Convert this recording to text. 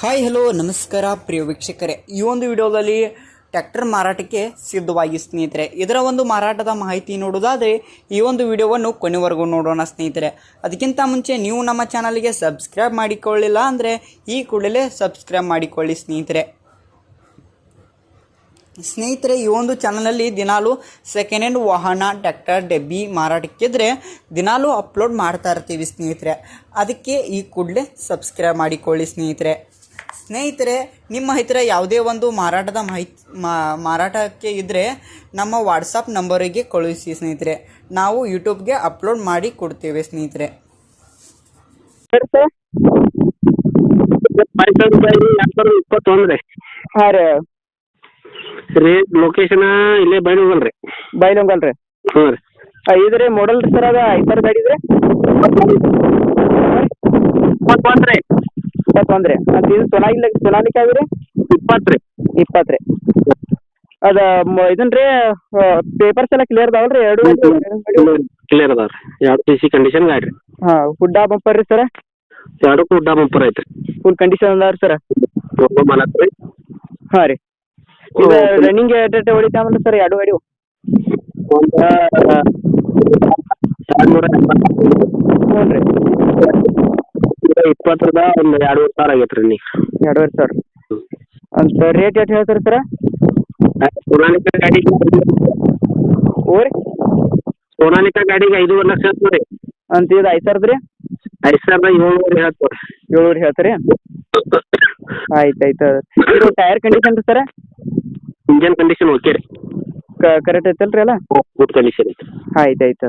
Hi, hello, ನಮಸ್ಕಾರ ಪ್ರಿಯ ವೀಕ್ಷಕರೇ. ಈ ಒಂದು ವಿಡಿಯೋದಲ್ಲಿ ಟ್ಯಾಕ್ಟರ್ ಮಾರಾಟಕ್ಕೆ ಸಿದ್ಧವಾಗಿ ಸ್ನೇಹಿತರೆ, ಇದರ ಒಂದು ಮಾರಾಟದ ಮಾಹಿತಿ ನೋಡೋದಾದರೆ ಈ ಒಂದು ವಿಡಿಯೋವನ್ನು ಕೊನೆವರೆಗೂ ನೋಡೋಣ ಸ್ನೇಹಿತರೆ. ಅದಕ್ಕಿಂತ ಮುಂಚೆ ನೀವು ನಮ್ಮ ಚಾನಲ್ಗೆ ಸಬ್ಸ್ಕ್ರೈಬ್ ಮಾಡಿಕೊಳ್ಳಿಲ್ಲ ಅಂದರೆ ಈ ಕೂಡಲೇ ಸಬ್ಸ್ಕ್ರೈಬ್ ಮಾಡಿಕೊಳ್ಳಿ ಸ್ನೇಹಿತರೆ. ಸ್ನೇಹಿತರೆ, ಈ ಒಂದು ಚಾನಲಲ್ಲಿ ದಿನಾಲು ಸೆಕೆಂಡ್ ಹ್ಯಾಂಡ್ ವಾಹನ, ಟ್ಯಾಕ್ಟರ್, ಡೆಬ್ಬಿ ಮಾರಾಟಕ್ಕಿದ್ರೆ ದಿನಾಲು ಅಪ್ಲೋಡ್ ಮಾಡ್ತಾ ಇರ್ತೀವಿ ಸ್ನೇಹಿತರೆ. ಅದಕ್ಕೆ ಈ ಕೂಡಲೇ ಸಬ್ಸ್ಕ್ರೈಬ್ ಮಾಡಿಕೊಳ್ಳಿ ಸ್ನೇಹಿತರೆ. ಸ್ನೇಹಿತರೆ ನಿಮ್ಮ ಹತ್ತಿರ ಯಾವುದೇ ಒಂದು ಮಾರಾಟದ ಮಾಹಿತಿ ಮಾರಾಟಕ್ಕೆ ಇದ್ದರೆ ನಮ್ಮ ವಾಟ್ಸಪ್ ನಂಬರಿಗೆ ಕಳುಹಿಸಿ ಸ್ನೇಹಿತರೆ. ನಾವು ಯೂಟ್ಯೂಬ್ಗೆ ಅಪ್ಲೋಡ್ ಮಾಡಿ ಕೊಡ್ತೇವೆ ಸ್ನೇಹಿತರೆ. ಹಾಂ ರೀ. ರೀ ಲೊಕೇಶನ್ ಇಲ್ಲೇ ಬೈಲುಗಲ್ ರೀ. ಬೈಲೊಂಗಲ್ ರೀ. ಹ್ಞೂ ರೀ. ಇದು ರೀ ಮಾಡಲ್ ಸರ್ ಅದು ಐಪರ್ ಗಾಡಿ ರೀ. ಇಪ್ಪತ್ತೊಂದು ರೀ ಮತ್ತು ಇದು ಸೊನಾಲಿ ಸೊನಾಲಿಕಾ ಇದೆ ರೀ ಇಪ್ಪತ್ತು ರೀ. ಇಪ್ಪತ್ತು ರೀ. ಅದು ಇದನ್ನ ರೀ ಪೇಪರ್ಸ್ ಎಲ್ಲ ಕ್ಲಿಯರ್ ಅದಾವಲ್ಲ ರೀ? ಎರಡು ಕ್ಲಿಯರ್ ಅದಾವ ರೀ. ಎರಡು ಸಿ ಸಿ ಕಂಡೀಷನ್ ಗಾಡಿ ಹಾ ಹಾಂ ಹುಡ್ಡಾ ಬಂಪರ್ ರೀ ಸರ್ ಎರಡು ಕೂಡ ಬಂಪರ್ ಐತೆ ರೀ ಫುಲ್ ಕಂಡೀಷನ್ ಅದಾವ ರೀ ಸರ್ ಹಾ ಮಲತ್ ರೀ. ಹಾಂ ರೀ. ಇದು ರನ್ನಿಂಗ್ ಎಟ್ ಹೊಡಿತಾವಲ್ಲ ಸರ್ ಎರಡು ಗಾಡಿ ಹ್ಞೂ ರೀ. ಇಪ್ಪತ್ತರದ ಒಂದು ಎರಡುವರೆ ಸಾವಿರ ಆಗೈತೆ ರೀ ನೀ ಎರಡುವರೆ ಸಾವಿರ. ಅಂತ ರೇಟ್ ಎಷ್ಟು ಹೇಳ್ತೀರಿ ಸರ ಸೋನಾಲಿಕ ಗಾಡಿಗೆ ಓ ರೀ ಸೋನಾಲಿಕಾ ಗಾಡಿಗೆ ಐದೂವರೆ ಲಕ್ಷ ಹೇಳ್ತೀವಿ ರೀ ಅಂತ ಇದು ಐದು ಸಾವಿರದ ರೀ ಐದು ಸಾವಿರದ ಏಳ್ನೂರು ಹೇಳ್ತೀವಿ ರೀ ಏಳುವರೆ ಹೇಳ್ತಾರೆ? ಆಯ್ತು ಆಯ್ತು ಇದು ಟೈರ್ ಕಂಡೀಷನ್ ರೀ ಸರ? ಇಂಜನ್ ಕಂಡೀಷನ್ ಓಕೆ ರೀ. ಕರೆಕ್ಟ್ ಐತಲ್ರಿ ಅಲ್ಲ ಗುಡ್ ಕಂಡೀಷನ್ ಐತೆ ಆಯ್ತು ಆಯ್ತು